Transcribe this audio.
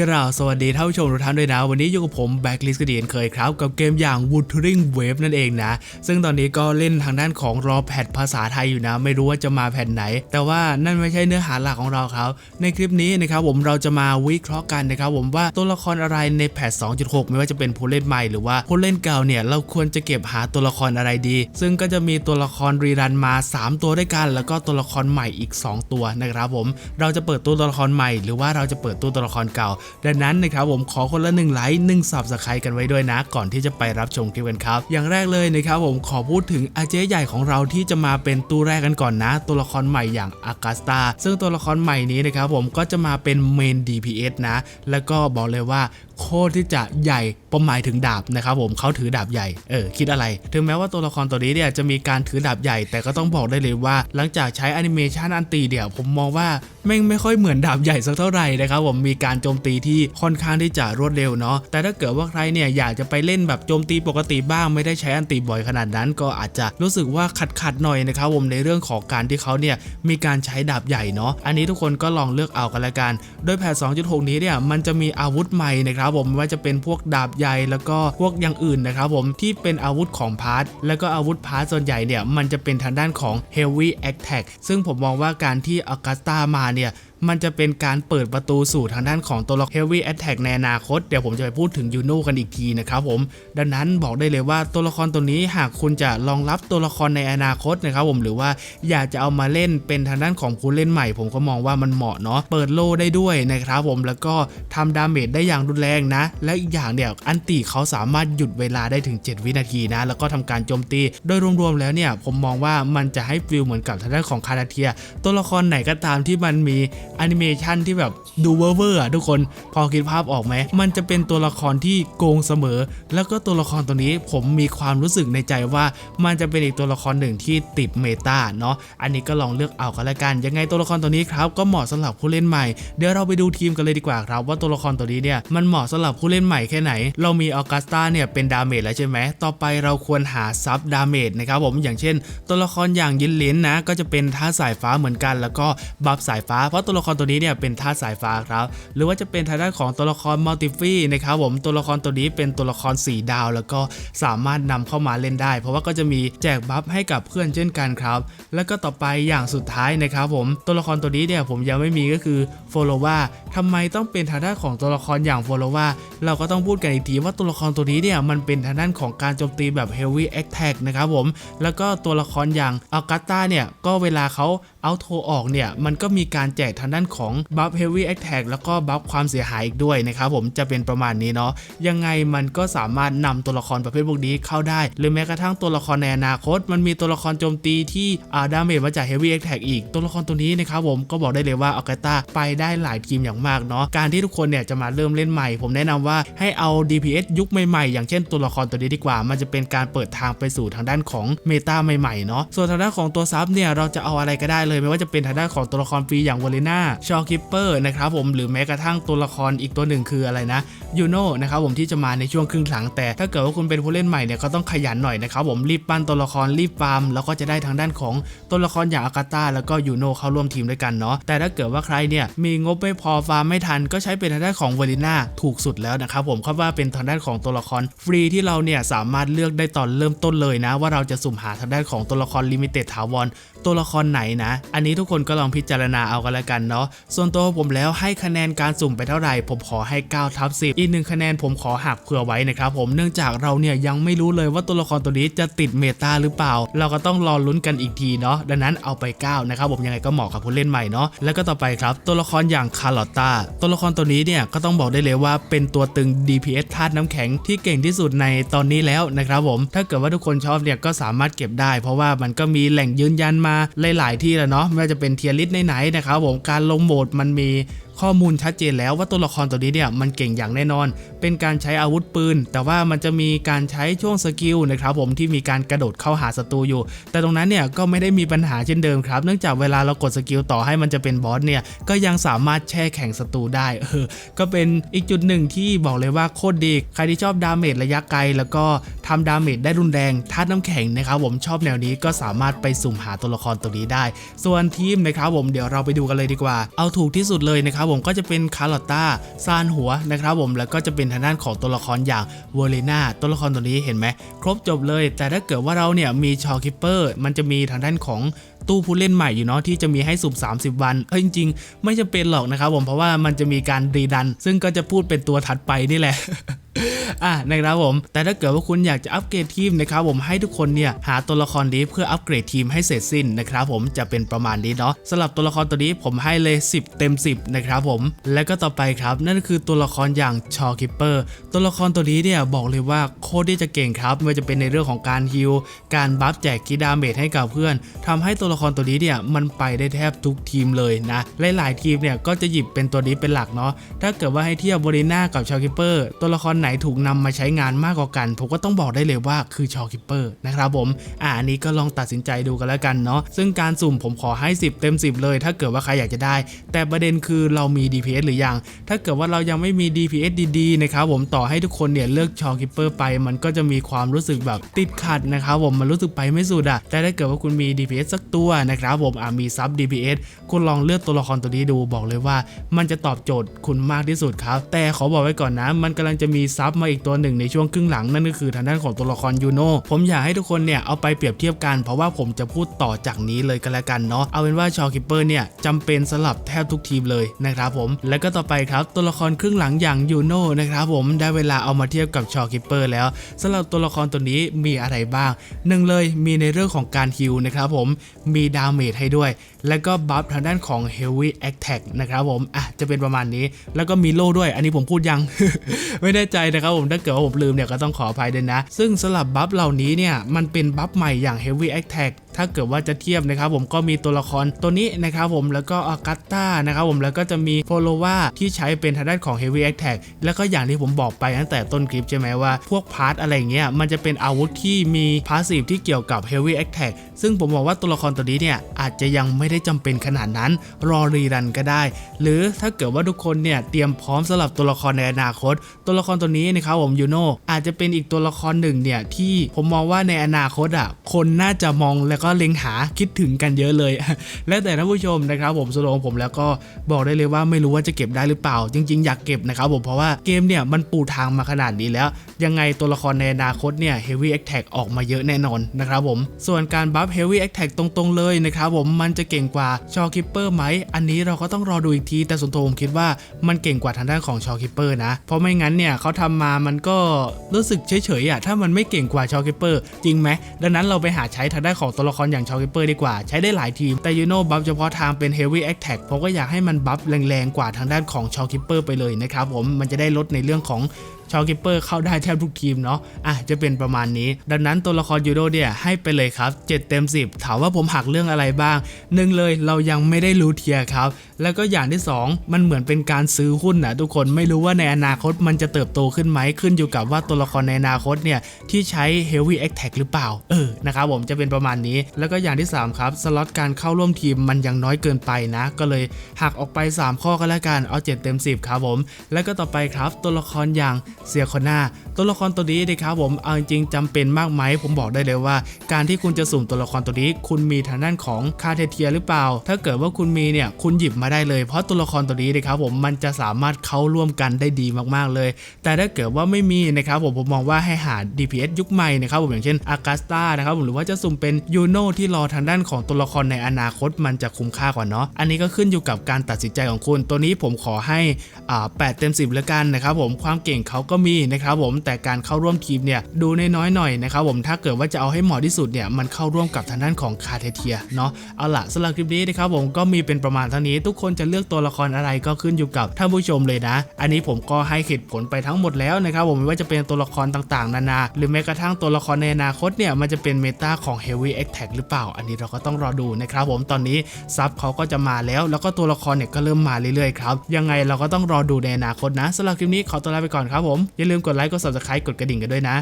กล่าวสวัสดีท่านผู้ชมทุกท่านด้วยนะ วันนี้อยู่กับผมแบ็กลิสกเดียนเคยครับ กับเกมอย่าง Wuthering Wave นั่นเองนะ ซึ่งตอนนี้ก็เล่นทางด้านของรอแพทภาษาไทยอยู่นะ ไม่รู้ว่าจะมาแผ่นไหน แต่ว่านั่นไม่ใช่เนื้อหาหลักของเราครับ ในคลิปนี้นะครับผมเราจะมาวิเคราะห์กันนะครับผมว่าตัวละครอะไรในแพท 2.6 ไม่ว่าจะเป็นผู้เล่นใหม่หรือว่าผู้เล่นเก่าเนี่ยเราควรจะเก็บหาตัวละครอะไรดี ซึ่งก็จะมีตัวละครรีรันมา 3 ตัวด้วยกัน แล้วก็ตัวละครใหม่อีก 2 ตัวนะครับผมเราจะเปิดตัวตัวละครใหม่ หรือว่าเราจะเปิดตัวตัวละครเก่าดังนั้นนะครับผมขอคนละ1ไลค์1สับสไครกันไว้ด้วยนะ ก่อนที่จะไปรับชมคลิปกันครับ อย่างแรกเลยนะครับผมขอพูดถึงอาเจ๊ใหญ่ของเราที่จะมาเป็นตัวแรกกันก่อนนะ ตัวละครใหม่อย่างอากาสตาซึ่งตัวละครใหม่นี้นะครับผมก็จะมาเป็นเมน DPS นะ แล้วก็บอกเลยว่าโคตรที่จะใหญ่ประหมายถึงดาบนะครับผมเขาถือดาบใหญ่เออคิดอะไร ถึงแม้ว่าตัวละครตัวนี้เนี่ยจะมีการถือดาบใหญ่ แต่ก็ต้องบอกได้เลยว่า หลังจากใช้แอนิเมชันอันตีเดี่ยวผมมองว่าแม่งไม่ค่อยเหมือนดาบใหญ่สักเท่าไหร่นะครับผมมีการโจมตีที่ค่อนข้างที่จะรวดเร็วเนาะแต่ถ้าเกิดว่าใครเนี่ยอยากจะไปเล่นแบบโจมตีปกติบ้างไม่ได้ใช้อันตีบ่อยขนาดนั้น ก็อาจจะรู้สึกว่าขัดขัดๆหน่อยนะครับผมในเรื่องของการที่เขาเนี่ยมีการใช้ดาบใหญ่เนาะอันนี้ทุกคนก็ลองเลือกเอากันละกัน โดยแพท2.6 นี้เนี่ยมันจะมีอาวุธใหม่นะครับผมไม่ว่าจะเป็นพวกดาบใหญ่แล้วก็พวกอย่างอื่นนะครับผมที่เป็นอาวุธของพาร์ทแล้วก็อาวุธพาร์ทส่วนใหญ่เนี่ยมันจะเป็นทางด้านของ Heavy Attack ซึ่งผมมองว่าการที่ออกัสตามาเนี่ย มันจะเป็นการเปิดประตูสู่ทางด้านของตัวละคร Heavy Attack ในอนาคต เดี๋ยวผมจะไปพูดถึงยูโนกันอีกทีนะครับผม ดังนั้นบอกได้เลยว่าตัวละครตัวนี้หากคุณจะรองรับตัวละครในอนาคตนะครับผมหรือว่าอยากจะเอามาเล่นเป็นทางด้านของผู้เล่นใหม่ ผมก็มองว่ามันเหมาะเนาะเปิดโลได้ด้วยนะครับผมแล้วก็ทำดาเมจได้อย่างรุนแรงนะ และอีกอย่างเนี่ยอันติเขาสามารถหยุดเวลาได้ถึง 7 วินาทีนะ แล้วก็ทำการโจมตี โดยรวมๆแล้วเนี่ยผมมองว่ามันจะให้ฟิลเหมือนกับทางด้านของคาราเทีย ตัวละครไหนก็ตามที่มันมีแอนิเมชันที่แบบดูเวอร์เวอร์อะทุกคนพอคิดภาพออกไหม มันจะเป็นตัวละครที่โกงเสมอ แล้วก็ตัวละครตัวนี้ผมมีความรู้สึกในใจว่ามันจะเป็นอีกตัวละครหนึ่งที่ติดเมตาเนาะอันนี้ก็ลองเลือกเอากันละกัน ยังไงตัวละครตัวนี้ครับก็เหมาะสำหรับผู้เล่นใหม่เดี๋ยวเราไปดูทีมกันเลยดีกว่าครับ ว่าตัวละครตัวนี้เนี่ยมันเหมาะสำหรับผู้เล่นใหม่แค่ไหน เรามีออกัสตาเนี่ยเป็นดาเมจแล้วใช่ไหมต่อไปเราควรหาซับดาเมจนะครับผมอย่างเช่น ตัวละครอย่างยินเลนนะก็จะเป็นท่าสายฟ้าเหมือนกัน แล้วก็บัฟสายฟ้าเพราะตัวละครตัวนี้เนี่ยเป็นท่าสายฟ้าครับ หรือว่าจะเป็นทางด้านของตัวละครมัลติฟี่นะครับผมตัวละครตัวนี้เป็นตัวละคร4ดาว แล้วก็สามารถนำเข้ามาเล่นได้ เพราะว่าก็จะมีแจกบัฟให้กับเพื่อนเช่นกันครับ แล้วก็ต่อไปอย่างสุดท้ายนะครับผมตัวละครตัวนี้เนี่ยผมยังไม่มีก็คือโฟโลวาทำไมต้องเป็นทางด้านของตัวละครอย่างโฟโลวาเราก็ต้องพูดกันอีกทีว่าตัวละครตัวนี้เนี่ยมันเป็นทางด้านของการโจมตีแบบ Heavy Attack นะครับผมแล้วก็ตัวละครอย่างอัลกาตาเนี่ยก็เวลาเขาเอาโทออกเนี่ยมันก็มีการแจกทางด้านของบัฟ Heavy Attack แล้วก็บัฟความเสียหายอีกด้วยนะครับผมจะเป็นประมาณนี้เนาะยังไงมันก็สามารถนำตัวละครประเภทพวกนี้เข้าได้ หรือแม้กระทั่งตัวละครในอนาคต มันมีตัวละครโจมตีที่อาดาเมจมาจาก Heavy Attack อีก ตัวละครตัวนี้นะครับผมก็บอกได้เลยว่าอัลกาตาไปได้หลายทีมอย่างมากเนาะการที่ทุกคนเนี่ยจะมาเริ่มเล่นใหม่ ผมแนะนำว่าให้เอา DPS ยุคใหม่ๆ อย่างเช่นตัวละครตัวนี้ดีกว่า มันจะเป็นการเปิดทางไปสู่ทางด้านของเมตาใหม่ๆเนาะส่วนทางด้านของตัวซับเนี่ยเราจะเอาอะไรก็ได้เลย ไม่ว่าจะเป็นทางด้านของตัวละครฟรีอย่างวอลเลน่าชอคิปเปอร์นะครับผมหรือแม้กระทั่งตัวละครอีกตัวหนึ่งคืออะไรนะยูโน่นะครับผมที่จะมาในช่วงครึ่งหลังแต่ถ้าเกิดว่าคุณเป็นผู้เล่นใหม่เนี่ยก็ต้องขยันหน่อยนะครับผมรีบปั้นตัวละครรีบฟาร์มแล้วก็จะได้ทางด้านของตัวละครอย่างอากาตาแล้วก็ยูโน่เข้าร่วมทีมด้วยกันเนาะแต่ถ้าเกิดว่าใครเนี่ยมีงบไม่พอฟาร์มไม่ทัน ก็ใช้เป็นทางด้านของเวอลิน่าถูกสุดแล้วนะครับผมเพราว่าเป็นทางด้านของตัวละครฟรีที่เราเนี่ยสามารถเลือกได้ตอนเริ่มต้นเลยนะ ว่าเราจะสุ่มหาทางด้านของตัวละครลิมิเต็ดถาวรตัวละครไหนนะ อันนี้ทุกคนก็ลองพิจารณาเอากันละกันเนาะส่วนตัวผมแล้วให้คะแนนการสุ่มไปเท่าไหร่ ผมขอให้9ทับ10 อีกหนึ่งคะแนนผมขอหักเผื่อไว้นะครับผมเนื่องจากเราเนี่ยยังไม่รู้เลยว่าตัวละครตัวนี้จะติดเมตาหรือเปล่า เราก็ต้องรอลุ้นกันอีกทีเนาะดังนั้นเอาไป9นะครับผมยังไงก็เหมาะกับผู้เล่นใหม่เนาะแล้วก็ต่อไปครับ ตัวละครอย่างคาร์ลอตตาตัวละครตัวนี้เนี่ยก็ต้องบอกได้เลยว่าเป็นตัวตึง DPS ธาตุน้ำแข็งที่เก่งที่สุดในตอนนี้แล้วนะครับผมถ้าเกิดว่าทุกคนชอบเนี่ยก็สามารถเก็บได้ เพราะว่ามันก็มีแหล่งยืนยันมาหลาย ๆ ที่แล้วเนาะไม่ว่าจะเป็นเทียริสไหนๆนะครับผมการลงโหมดมันมีข้อมูลชัดเจนแล้วว่าตัวละครตัวนี้เนี่ยมันเก่งอย่างแน่นอน เป็นการใช้อาวุธปืน แต่ว่ามันจะมีการใช้ช่วงสกิลนะครับผมที่มีการกระโดดเข้าหาศัตรูอยู่ แต่ตรงนั้นเนี่ยก็ไม่ได้มีปัญหาเช่นเดิมครับ เนื่องจากเวลาเรากดสกิลต่อให้มันจะเป็นบอสเนี่ยก็ยังสามารถแช่แข่งศัตรูได้เออก็เป็นอีกจุดหนึ่งที่บอกเลยว่าโคตรดีใครที่ชอบดาเมจระยะไกล แล้วก็ทำดาเมจได้รุนแรงธาตุน้ำแข็งนะครับผมชอบแนวนี้ก็สามารถไปสุ่มหาตัวละครตัวนี้ได้ ส่วนทีมนะครับผมเดี๋ยวเราไปดูกันเลยดีกว่า เอาถูกที่สุดเลยนะครับนะครับผมก็จะเป็นคาร์ลอตตาซานหัวนะครับผมแล้วก็จะเป็นทางด้านของตัวละครอย่างเวร์เลนาตัวละครตัวนี้เห็นไหมครบจบเลย แต่ถ้าเกิดว่าเราเนี่ยมีชอคิปเปอร์มันจะมีทางด้านของตู้ผู้เล่นใหม่อยู่เนาะที่จะมีให้สุ่ม30 วันเอ้ยจริง ๆ ไม่จะเป็นหรอกนะครับผมเพราะว่ามันจะมีการรีดัน ซึ่งก็จะพูดเป็นตัวถัดไปนี่แหละ อะนะครับผม แต่ถ้าเกิดว่าคุณอยากจะอัปเกรดทีมนะครับผมให้ทุกคนเนี่ยหาตัวละครนี้เพื่ออัปเกรดทีมให้เสร็จสิ้นนะครับผมจะเป็นประมาณนี้เนาะสำหรับตัวละครตัวนี้ผมให้เลย 10 เต็ม 10 นะครับผม แล้วก็ต่อไปครับนั่นคือตัวละครอย่างชอคิปเปอร์ตัวละครตัวนี้เนี่ยบอกเลยว่าโคตรที่จะเก่งครับไม่ว่าจะเป็นในเรื่องของการฮิลการบัฟแจกกีดาเมจให้กับเพื่อนทำให้ตัวละครตัวนี้เนี่ยมันไปได้แทบทุกทีมเลยนะหลายๆทีมเนี่ยก็จะหยิบเป็นตัวนี้เป็นหลักเนาะถ้าเกิดว่าให้เทียบบริน่ากับชอคิปเปอร์ตัวละครไหนถูกนำมาใช้งานมากกว่ากัน ผมก็ต้องบอกได้เลยว่าคือชอคิปเปอร์นะครับผมอ่าอันนี้ก็ลองตัดสินใจดูกันแล้วกันเนาะซึ่งการสุ่มผมขอให้ 10 เต็ม 10 เลย ถ้าเกิดว่าใครอยากจะได้ แต่ประเด็นคือเรามี DPS หรือยัง ถ้าเกิดว่าเรายังไม่มี DPS ดีๆนะครับผมต่อให้ทุกคนเนี่ยเลือกชอคิปเปอร์ไป มันก็จะมีความรู้สึกแบบติดขัดนะครับผมมันรู้สึกไปไม่สุดอะแต่ถ้าเกิดว่าคุณมี DPS สักตัวนะครับผมอ่ามีซับ DPS คุณลองเลือกตัวละครตัวนี้ดูบอกเลยว่า มันจะตอบโจทย์คุณมากที่สุดครับแต่ขอบอกไว้ก่อนนะ มันกำลังจะมีซับมาอีกตัวหนึ่งในช่วงครึ่งหลังนั่นก็คือทางด้านของตัวละครยูโน่ผมอยากให้ทุกคนเนี่ยเอาไปเปรียบเทียบกัน เพราะว่าผมจะพูดต่อจากนี้เลยกันแล้วกันเนาะเอาเป็นว่าชอคิปเปอร์เนี่ยจำเป็นสลับแทบทุกทีมเลยนะครับผมแล้วก็ต่อไปครับตัวละครครึ่งหลังอย่างยูโน่นะครับผมได้เวลาเอามาเทียบกับชอคิปเปอร์แล้วสำหรับตัวละครตัวนี้มีอะไรบ้างหนึ่งเลยมีในเรื่องของการฮิลนะครับผมมีดาเมจให้ด้วย แล้วก็บัฟทางด้านของ Heavy Attack นะครับผมอะจะเป็นประมาณนี้ แล้วก็มีโล่ด้วย อันนี้ผมพูดยัง ไม่แน่ใจนะครับผมถ้าเกิดว่าผมลืมเนี่ยก็ต้องขออภัยด้วยนะ ซึ่งสำหรับบัฟเหล่านี้เนี่ยมันเป็นบัฟใหม่อย่าง Heavy Attack ถ้าเกิดว่าจะเทียบนะครับผมก็มีตัวละครตัวนี้นะครับผมแล้วก็อากัตตานะครับผมแล้วก็จะมีโฟโลวาที่ใช้เป็นทางด้านของ Heavy Attack แล้วก็อย่างที่ผมบอกไปตั้งแต่ต้นคลิปใช่ไหมว่า พวกพาร์ทอะไรเงี้ยมันจะเป็นอาวุธที่มีพาสซีฟที่เกี่ยวกับ Heavy Attack ซึ่งผมบอกว่าตัวละครตัวนี้เนี่ยอาจจะยังไม่ได้จำเป็นขนาดนั้น รอรีรันก็ได้ หรือถ้าเกิดว่าทุกคนเนี่ยเตรียมพร้อมสำหรับตัวละครในอนาคต ตัวละครตัวนี้นะครับผมยูโนอาจจะเป็นอีกตัวละครหนึ่งเนี่ยที่ผมมองว่าในอนาคตอะคนน่าจะมองแล้วก็เล็งหาคิดถึงกันเยอะเลย แล้วแต่ท่านผู้ชมนะครับผมสโลงผมแล้วก็บอกได้เลยว่าไม่รู้ว่าจะเก็บได้หรือเปล่า จริง ๆ อยากเก็บนะครับผมเพราะว่าเกมเนี่ยมันปูทางมาขนาดนี้แล้ว ยังไงตัวละครในอนาคตเนี่ย Heavy Attack ออกมาเยอะแน่นอนนะครับผมส่วนการบัฟ Heavy Attack ตรงๆเลยนะครับผมมันจะเก่งกว่าชอคิปเปอร์ไหมอันนี้เราก็ต้องรอดูอีกทีแต่ส่วนตัวผมคิดว่ามันเก่งกว่าทางด้านของชอคิปเปอร์นะเพราะไม่งั้นเนี่ยเขาทำมามันก็รู้สึกเฉยๆอะถ้ามันไม่เก่งกว่าชอคิปเปอร์จริงไหมดังนั้นเราไปหาใช้ทางด้านของตัวละครอย่างชอคิปเปอร์ดีกว่า ใช้ได้หลายทีม แต่ยูโน่บัฟเฉพาะทางเป็นเฮฟวี่แอคแท็กผมก็อยากให้มันบัฟแรงๆกว่าทางด้านของชอคิปเปอร์ไปเลยนะครับผมมันจะได้ลดในเรื่องของชอคิปเปอร์เข้าได้แทบทุกทีมเนาะ อะ จะเป็นประมาณนี้ ดังนั้นตัวละครยูโดเนี่ยให้ไปเลยครับ 7 เต็ม 10 ถามว่าผมหักเรื่องอะไรบ้างหนึ่งเลยเรายังไม่ได้รู้เทียครับ แล้วก็อย่างที่ 2 มันเหมือนเป็นการซื้อหุ้นนะทุกคนไม่รู้ว่าในอนาคตมันจะเติบโตขึ้นไหมขึ้นอยู่กับว่าตัวละครในอนาคตเนี่ยที่ใช้ Heavy Attack หรือเปล่าเออนะครับผมจะเป็นประมาณนี้ แล้วก็อย่างที่ 3 ครับสล็อตการเข้าร่วมทีมมันยังน้อยเกินไปนะ ก็เลยหักออกไป 3 ข้อก็แล้วกันเอา 7 เต็ม 10 ครับผม แล้วก็ต่อไปครับตัวละครอย่างเซียคอน่าตัวละครตัวนี้นะครับผมเอาจริงๆจำเป็นมากไหมผมบอกได้เลยว่า การที่คุณจะสุ่มตัวละครตัวนี้ คุณมีทางด้านของคาเทเทียหรือเปล่า ถ้าเกิดว่าคุณมีเนี่ยคุณหยิบมาได้เลย เพราะตัวละครตัวนี้นะครับผมมันจะสามารถเข้าร่วมกันได้ดีมากๆเลย แต่ถ้าเกิดว่าไม่มีนะครับผมผมมองว่าให้หา DPS ยุคใหม่นะครับผมอย่างเช่นอากาสตานะครับผมหรือว่าจะสุ่มเป็นยูโนที่รอทางด้านของตัวละครในอนาคตมันจะคุ้มค่ากว่าเนาะอันนี้ก็ขึ้นอยู่กับการตัดสินใจของคุณ ตัวนี้ผมขอให้อ่า8เต็ม10แล้วกันนะครับผมความเก่งเขาก็มีนะครับผมแต่การเข้าร่วมทีมเนี่ยดูน้อยๆหน่อยนะครับผมถ้าเกิดว่าจะเอาให้เหมาะที่สุดเนี่ยมันเข้าร่วมกับทางด้านของคาเทเทียเนาะเอาล่ะสำหรับคลิปนี้นะครับผมก็มีเป็นประมาณเท่านี้ทุกคนจะเลือกตัวละครอะไรก็ขึ้นอยู่กับท่านผู้ชมเลยนะ อันนี้ผมก็ให้เหตุผลไปทั้งหมดแล้วนะครับผมไม่ว่าจะเป็นตัวละครต่างๆ นานา หรือแม้กระทั่งตัวละครในอนาคตเนี่ยมันจะเป็นเมตาของ Heavy Attack หรือเปล่า อันนี้เราก็ต้องรอดูนะครับผมตอนนี้ซับเขาก็จะมาแล้ว แล้วก็ตัวละครเนี่ยก็เริ่มมาเรื่อยๆครับยังไงเราก็ต้องรอดูในอนาคตนะสำหรับคลิปนี้ขอตัวลาไปก่อนครับผมอย่าลืมกดไลค์กด subscribe กดกระดิ่งกันด้วยนะ